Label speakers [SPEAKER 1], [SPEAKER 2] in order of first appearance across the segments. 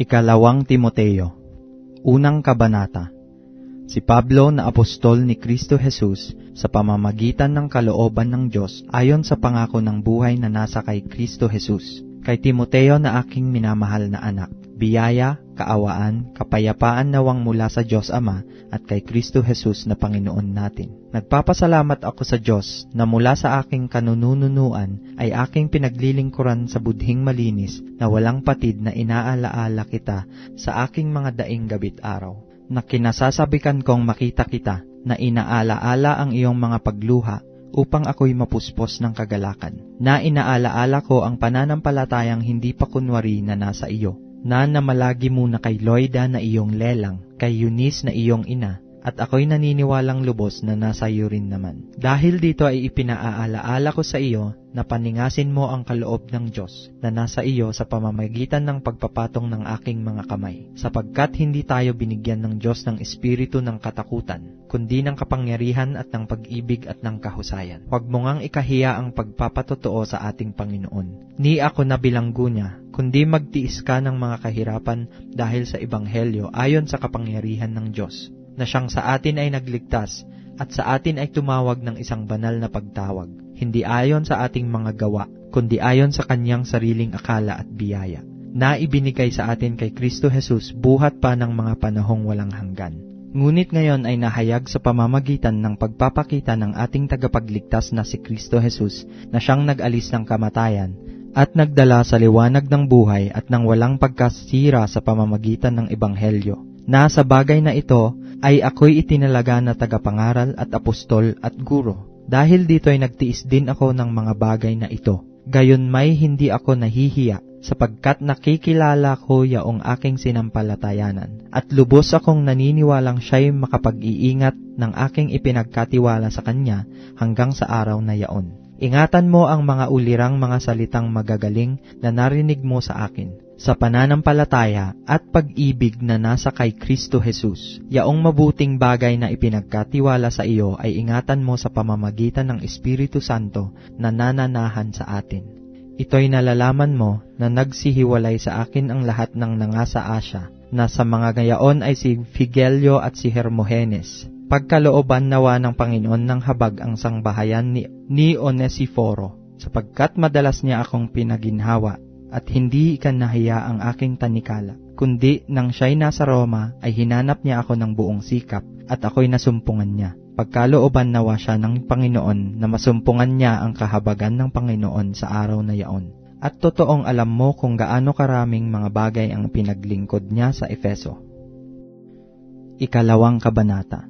[SPEAKER 1] Ikalawang Timoteo Unang Kabanata Si Pablo na apostol ni Kristo Jesus sa pamamagitan ng kalooban ng Diyos ayon sa pangako ng buhay na nasa kay Kristo Jesus. Kay Timoteo na aking minamahal na anak, biyaya, kaawaan, kapayapaan nawang mula sa Diyos Ama at kay Kristo Jesus na Panginoon natin. Nagpapasalamat ako sa Diyos na mula sa aking kanununuan ay aking pinaglilingkuran sa budhing malinis na walang patid na inaalaala kita sa aking mga daing gabit araw. Na kinasasabikan kong makita kita na inaalaala ang iyong mga pagluha upang ako'y mapuspos ng kagalakan. Na inaalaala ko ang pananampalatayang hindi pa kunwari na nasa iyo. Na namalagi muna kay Loida na iyong lelang, kay Eunice na iyong ina, at ako'y naniniwalang lubos na nasa iyo rin naman. Dahil dito ay ipinaaalaala ko sa iyo na paningasin mo ang kaloob ng Diyos na nasa iyo sa pamamagitan ng pagpapatong ng aking mga kamay, sapagkat hindi tayo binigyan ng Diyos ng espiritu ng katakutan, kundi ng kapangyarihan at ng pag-ibig at ng kahusayan. Huwag mo ngang ikahiya ang pagpapatotoo sa ating Panginoon. Ni ako na bilanggo niya, kundi magtiis ka ng mga kahirapan dahil sa Ebanghelyo ayon sa kapangyarihan ng Diyos na siyang sa atin ay nagligtas at sa atin ay tumawag ng isang banal na pagtawag, hindi ayon sa ating mga gawa, kundi ayon sa kanyang sariling akala at biyaya, na ibinigay sa atin kay Kristo Jesus buhat pa ng mga panahong walang hanggan. Ngunit ngayon ay nahayag sa pamamagitan ng pagpapakita ng ating tagapagligtas na si Kristo Jesus na siyang nag-alis ng kamatayan at nagdala sa liwanag ng buhay at ng walang pagkasira sa pamamagitan ng Ebanghelyo. Na sa bagay na ito ay ako'y itinalaga na tagapangaral at apostol at guro. Dahil dito ay nagtiis din ako ng mga bagay na ito. Gayon may hindi ako nahihiya sapagkat nakikilala ko yaong aking sinampalatayanan at lubos akong naniniwalang siya'y makapag-iingat ng aking ipinagkatiwala sa kanya hanggang sa araw na yaon. Ingatan mo ang mga ulirang mga salitang magagaling na narinig mo sa akin sa pananampalataya at pag-ibig na nasa kay Kristo Jesus. Yaong mabuting bagay na ipinagkatiwala sa iyo ay ingatan mo sa pamamagitan ng Espiritu Santo na nananahan sa atin. Ito'y nalalaman mo na nagsihiwalay sa akin ang lahat ng nangasa Asya, na sa mga gayaon ay si Figelio at si Hermogenes. Pagkalooban nawa ng Panginoon ng habag ang sangbahayan ni, ni Onesiforo, sapagkat madalas niya akong pinaginhawa at hindi ikanahiya ang aking tanikala. Kundi nang siya'y nasa Roma ay hinanap niya ako ng buong sikap at ako'y nasumpungan niya. Pagkalooban nawa siya ng Panginoon na masumpungan niya ang kahabagan ng Panginoon sa araw na yaon. At totoong alam mo kung gaano karaming mga bagay ang pinaglingkod niya sa Efeso. Ikalawang Kabanata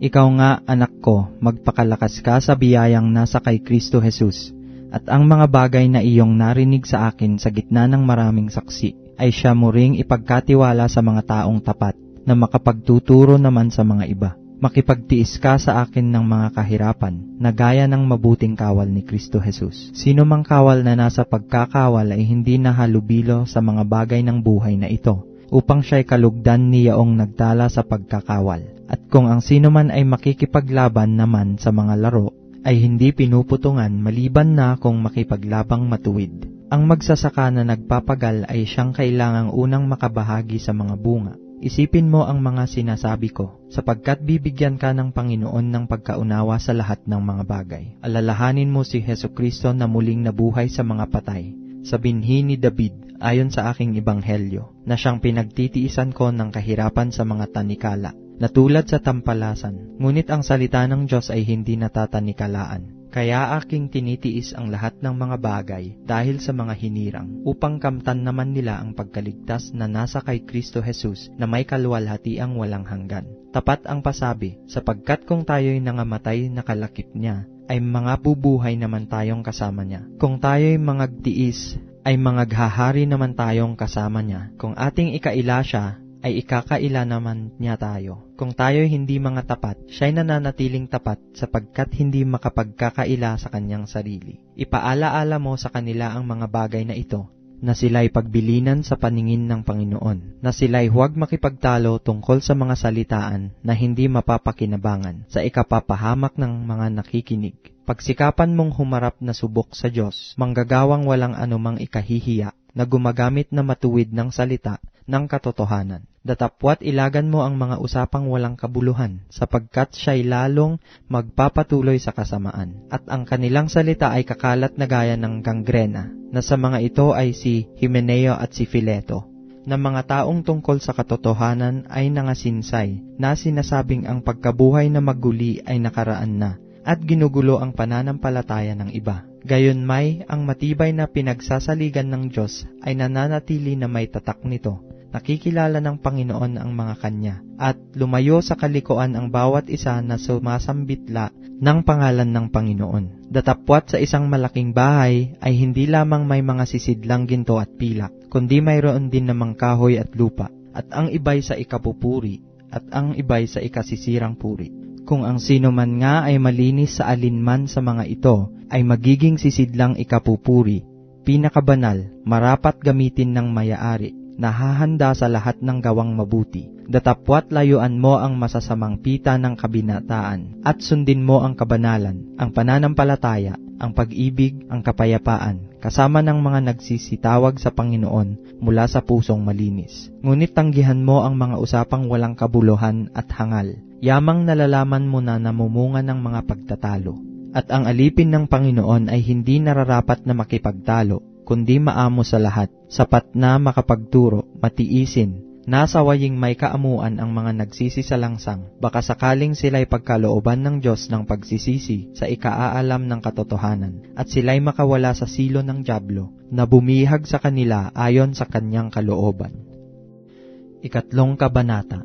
[SPEAKER 1] Ikaw nga, anak ko, magpakalakas ka sa biyayang nasa kay Kristo Jesus at ang mga bagay na iyong narinig sa akin sa gitna ng maraming saksi ay siya mo ring ipagkatiwala sa mga taong tapat na makapagtuturo naman sa mga iba. Makipagtiis ka sa akin ng mga kahirapan na gaya ng mabuting kawal ni Kristo Jesus. Sino mang kawal na nasa pagkakawal ay hindi nahalubilo sa mga bagay ng buhay na ito upang siya'y kalugdan niyaong nagtala sa pagkakawal. At kung ang sino man ay makikipaglaban naman sa mga laro ay hindi pinuputungan maliban na kung makipaglabang matuwid. Ang magsasaka na nagpapagal ay siyang kailangang unang makabahagi sa mga bunga. Isipin mo ang mga sinasabi ko, sapagkat bibigyan ka ng Panginoon ng pagkaunawa sa lahat ng mga bagay. Alalahanin mo si Heso Kristo na muling nabuhay sa mga patay, sa binhi ni David ayon sa aking ibanghelyo, na siyang pinagtitiisan ko ng kahirapan sa mga tanikala, na tulad sa tampalasan, ngunit ang salita ng Diyos ay hindi natatanikalaan. Kaya aking tinitiis ang lahat ng mga bagay dahil sa mga hinirang, upang kamtan naman nila ang pagkaligtas na nasa kay Kristo Jesus na may kalwalhatiang walang hanggan. Tapat ang pasabi, sapagkat kung tayo'y nangamatay na kalakip niya, ay mga bubuhay naman tayong kasama niya. Kung tayo'y mangagtiis, ay mangaghahari naman tayong kasama niya. Kung ating ikaila siya, ay ikakaila naman niya tayo. Kung tayo'y hindi mga tapat, siya'y nananatiling tapat sapagkat hindi makapagkakaila sa kanyang sarili. Ipaalaala mo sa kanila ang mga bagay na ito, na sila'y pagbilinan sa paningin ng Panginoon, na sila'y huwag makipagtalo tungkol sa mga salitaan na hindi mapapakinabangan sa ikapapahamak ng mga nakikinig. Pagsikapan mong humarap na subok sa Diyos, manggagawang walang anumang ikahihiya, na gumagamit na matuwid ng salita ng katotohanan. Datapwat ilagan mo ang mga usapang walang kabuluhan, sapagkat siya'y lalong magpapatuloy sa kasamaan. At ang kanilang salita ay kakalat na gaya ng gangrena, na sa mga ito ay si Himeneo at si Fileto na mga taong tungkol sa katotohanan ay nangasinsay na sinasabing ang pagkabuhay na maguli ay nakaraan na at ginugulo ang pananampalataya ng iba. Gayon may ang matibay na pinagsasaligan ng Diyos ay nananatili na may tatak nito. Nakikilala ng Panginoon ang mga kanya at lumayo sa kalikuan ang bawat isa na sumasambitla ng pangalan ng Panginoon. Datapwat sa isang malaking bahay ay hindi lamang may mga sisidlang ginto at pilak, kundi mayroon din namang kahoy at lupa, at ang iba'y sa ikapupuri, at ang iba'y sa ikasisirang puri. Kung ang sino man nga ay malinis sa alinman sa mga ito, ay magiging sisidlang ikapupuri, pinakabanal, marapat gamitin ng mayaari, nahahanda sa lahat ng gawang mabuti. Datapwat layuan mo ang masasamang pita ng kabinataan, at sundin mo ang kabanalan, ang pananampalataya, ang pag-ibig, ang kapayapaan, kasama ng mga nagsisitawag sa Panginoon mula sa pusong malinis. Ngunit tanggihan mo ang mga usapang walang kabuluhan at hangal. Yamang nalalaman mo na namumunga ng mga pagtatalo. At ang alipin ng Panginoon ay hindi nararapat na makipagtalo, kundi maamo sa lahat, sapat na makapagturo, matiisin, nasa waying may kaamuan ang mga nagsisisalangsang, baka sakaling sila'y pagkalooban ng Diyos ng pagsisisi sa ikaaalam ng katotohanan, at sila'y makawala sa silo ng Diablo, na bumihag sa kanila ayon sa kanyang kalooban. Ikatlong Kabanata.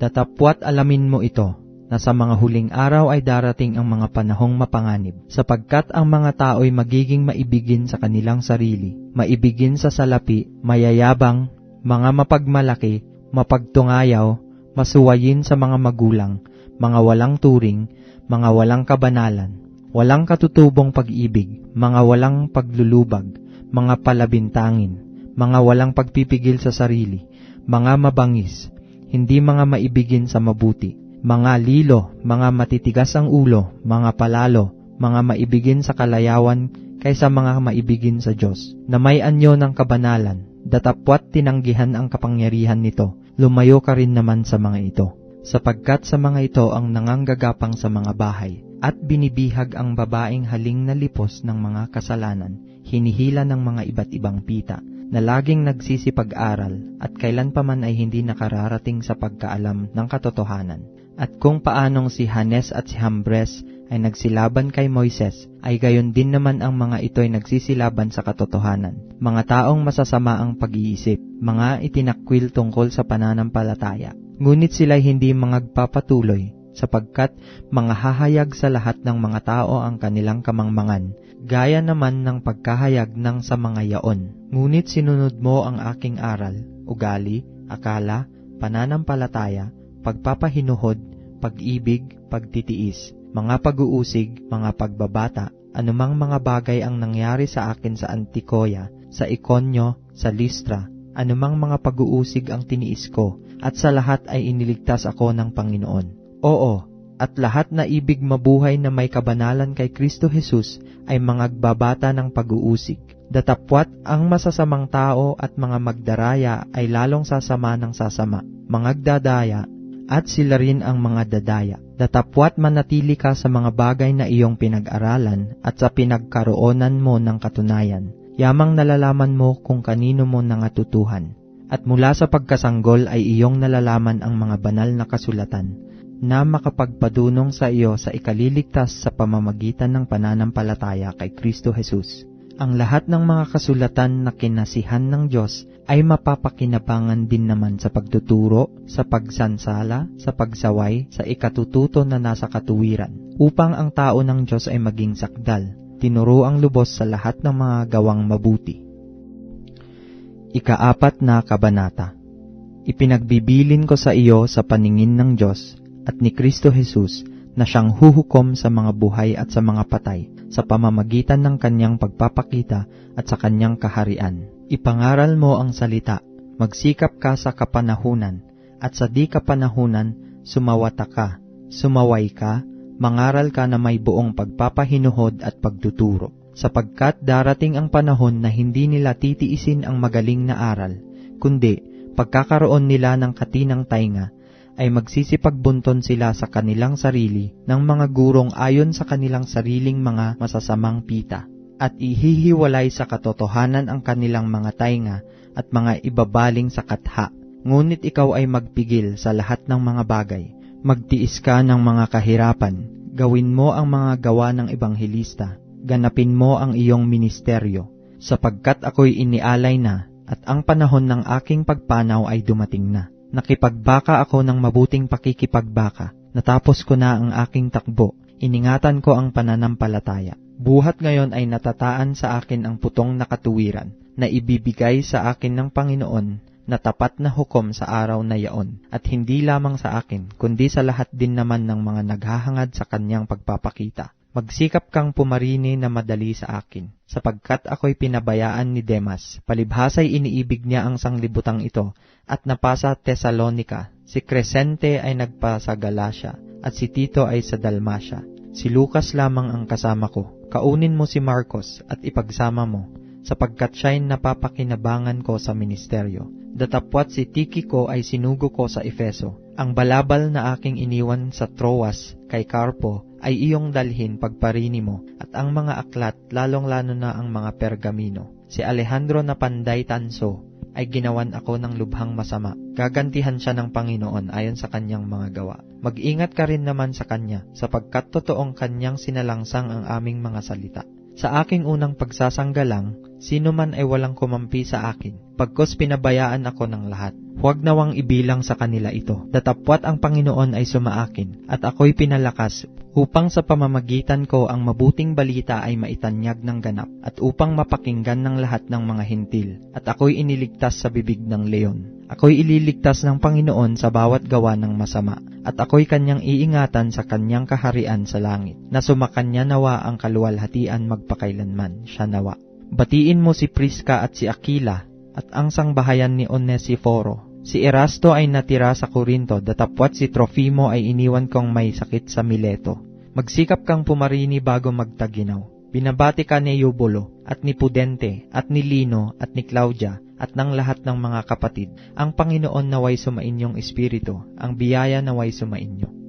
[SPEAKER 1] Datapwat alamin mo ito, na sa mga huling araw ay darating ang mga panahong mapanganib, sapagkat ang mga tao'y magiging maibigin sa kanilang sarili, maibigin sa salapi, mayayabang, mga mapagmalaki, mapagtungayaw, masuwayin sa mga magulang, mga walang turing, mga walang kabanalan, walang katutubong pag-ibig, mga walang paglulubag, mga palabintangin, mga walang pagpipigil sa sarili, mga mabangis, hindi mga maibigin sa mabuti, mga lilo, mga matitigas ang ulo, mga palalo, mga maibigin sa kalayawan kaysa mga maibigin sa Diyos, na may anyo ng kabanalan, datapwat tinanggihan ang kapangyarihan nito, lumayo ka rin naman sa mga ito. Sapagkat sa mga ito ang nanganggagapang sa mga bahay, at binibihag ang babaeng haling na lipos ng mga kasalanan, hinihila ng mga iba't ibang pita, na laging nagsisipag-aral at kailan pa man ay hindi nakararating sa pagkaalam ng katotohanan. At kung paanong si Hanes at si Hambres ay nagsilaban kay Moises, ay gayon din naman ang mga ito'y nagsisilaban sa katotohanan. Mga taong masasama ang pag-iisip, mga itinakwil tungkol sa pananampalataya. Ngunit sila'y hindi magpapatuloy, sapagkat mga hahayag sa lahat ng mga tao ang kanilang kamangmangan, gaya naman ng pagkahayag ng sa mga yaon. Ngunit sinunod mo ang aking aral, ugali, akala, pananampalataya, pagpapahinuhod, pag-ibig, pagtitiis, mga pag-uusig, mga pagbabata, anumang mga bagay ang nangyari sa akin sa Antikoya, sa Ikonyo, sa Listra, anumang mga pag-uusig ang tiniis ko, at sa lahat ay iniligtas ako ng Panginoon. Oo, at lahat na ibig mabuhay na may kabanalan kay Kristo Jesus ay mangagbabata ng pag-uusig. Datapwat ang masasamang tao at mga magdaraya ay lalong sasama ng sasama, mangagdadaya, at sila rin ang mga dadaya. Datapwat manatili ka sa mga bagay na iyong pinag-aralan at sa pinagkaroonan mo ng katunayan. Yamang nalalaman mo kung kanino mo nangatutuhan. At mula sa pagkasanggol ay iyong nalalaman ang mga banal na kasulatan na makapagpadunong sa iyo sa ikaliligtas sa pamamagitan ng pananampalataya kay Kristo Jesus. Ang lahat ng mga kasulatan na kinasihan ng Diyos ay mapapakinabangan din naman sa pagtuturo, sa pagsansala, sa pagsaway, sa ikatututo na nasa katuwiran, upang ang tao ng Diyos ay maging sakdal, tinuro ang lubos sa lahat ng mga gawang mabuti. Ikaapat na kabanata Ipinagbibilin ko sa iyo sa paningin ng Diyos at ni Kristo Jesus na siyang huhukom sa mga buhay at sa mga patay sa pamamagitan ng kanyang pagpapakita at sa kanyang kaharian. Ipangaral mo ang salita, magsikap ka sa kapanahunan, at sa di kapanahunan, sumawata ka, sumaway ka, mangaral ka na may buong pagpapahinuhod at pagtuturo. Sapagkat darating ang panahon na hindi nila titiisin ang magaling na aral, kundi pagkakaroon nila ng katinang tainga, ay magsisipagbunton sila sa kanilang sarili ng mga gurong ayon sa kanilang sariling mga masasamang pita, at ihihiwalay sa katotohanan ang kanilang mga tainga at mga ibabaling sa katha. Ngunit ikaw ay magpigil sa lahat ng mga bagay. Magtiis ka ng mga kahirapan. Gawin mo ang mga gawa ng ebanghelista. Ganapin mo ang iyong ministeryo. Sapagkat ako'y inialay na at ang panahon ng aking pagpanaw ay dumating na. Nakipagbaka ako ng mabuting pakikipagbaka. Natapos ko na ang aking takbo. Iningatan ko ang pananampalataya. Buhat ngayon ay natataan sa akin ang putong nakatuwiran na ibibigay sa akin ng Panginoon na tapat na hukom sa araw na yaon, at hindi lamang sa akin, kundi sa lahat din naman ng mga naghahangad sa kanyang pagpapakita. Magsikap kang pumarini na madali sa akin, sapagkat ako'y pinabayaan ni Demas, palibhasay iniibig niya ang sanglibutang ito, at napasa Tesalonika. Si Crescente ay nagpasa Galacia, at si Tito ay sa Dalmatia. Si Lucas lamang ang kasama ko. Kaunin mo si Marcos at ipagsama mo, sapagkat siya'y napapakinabangan ko sa ministeryo. Datapwat si Tikiko ay sinugo ko sa Efeso. Ang balabal na aking iniwan sa Troas kay Carpo ay iyong dalhin pagparini mo at ang mga aklat lalong-lalo na ang mga pergamino. Si Alejandro na panday tanso ay ginawan ako ng lubhang masama. Gagantihan siya ng Panginoon ayon sa kanyang mga gawa. Mag-ingat ka rin naman sa kanya sapagkat totoong kanyang sinalangsang ang aming mga salita. Sa aking unang pagsasanggalang, sino man ay walang kumampi sa akin, pagkos pinabayaan ako ng lahat. Huwag nawang ibilang sa kanila ito. Datapwat ang Panginoon ay sumaakin, at ako'y pinalakas upang sa pamamagitan ko ang mabuting balita ay maitanyag ng ganap, at upang mapakinggan ng lahat ng mga hintil, at ako'y iniligtas sa bibig ng leon. Ako'y ililigtas ng Panginoon sa bawat gawa ng masama, at ako'y kanyang iingatan sa kanyang kaharian sa langit, na sumakanya nawa ang kaluwalhatian magpakailanman, siya nawa. Batiin mo si Priska at si Aquila, at ang sangbahayan ni Onesiforo. Si Erasto ay natira sa Corinto, datapwat si Trofimo ay iniwan kong may sakit sa Mileto. Magsikap kang pumarini bago magtaginaw. Binabati ka ni Eubulo, at ni Pudente, at ni Lino, at ni Claudia, at ng lahat ng mga kapatid. Ang Panginoon naway sumainyong espiritu, ang biyaya naway sumainyo.